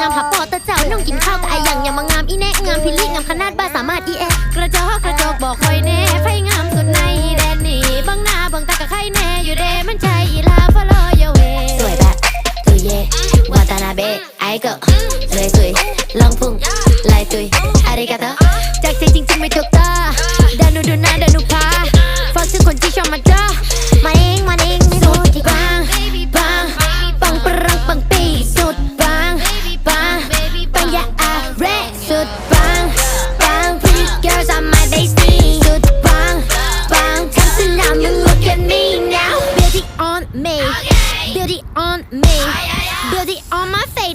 งามพับปอตะเจ้าน้องกินข้าวกับไอหยังอย่ามางามอีแน่งามพิลีงามขนาดบ้าสามารถอีแอกระจอกกระจกบอกคอยแน่ไฟงามสุดในแดนนี่บังหน้าบังตากับใครแน่อยู่เดมันใจอีลาฟอลอยเวสวยแบบตุยเย่วาตานาเบไอเกิลเลยตุยลองพุ่งลายตุยอาริกาโตจากใจจริงๆไม่ถูกตาด สุดปังปัง pretty girls on my daisy สุดปังปังทำสนาม you look at me now. Beauty on me oh, beauty on me oh, beauty on my face.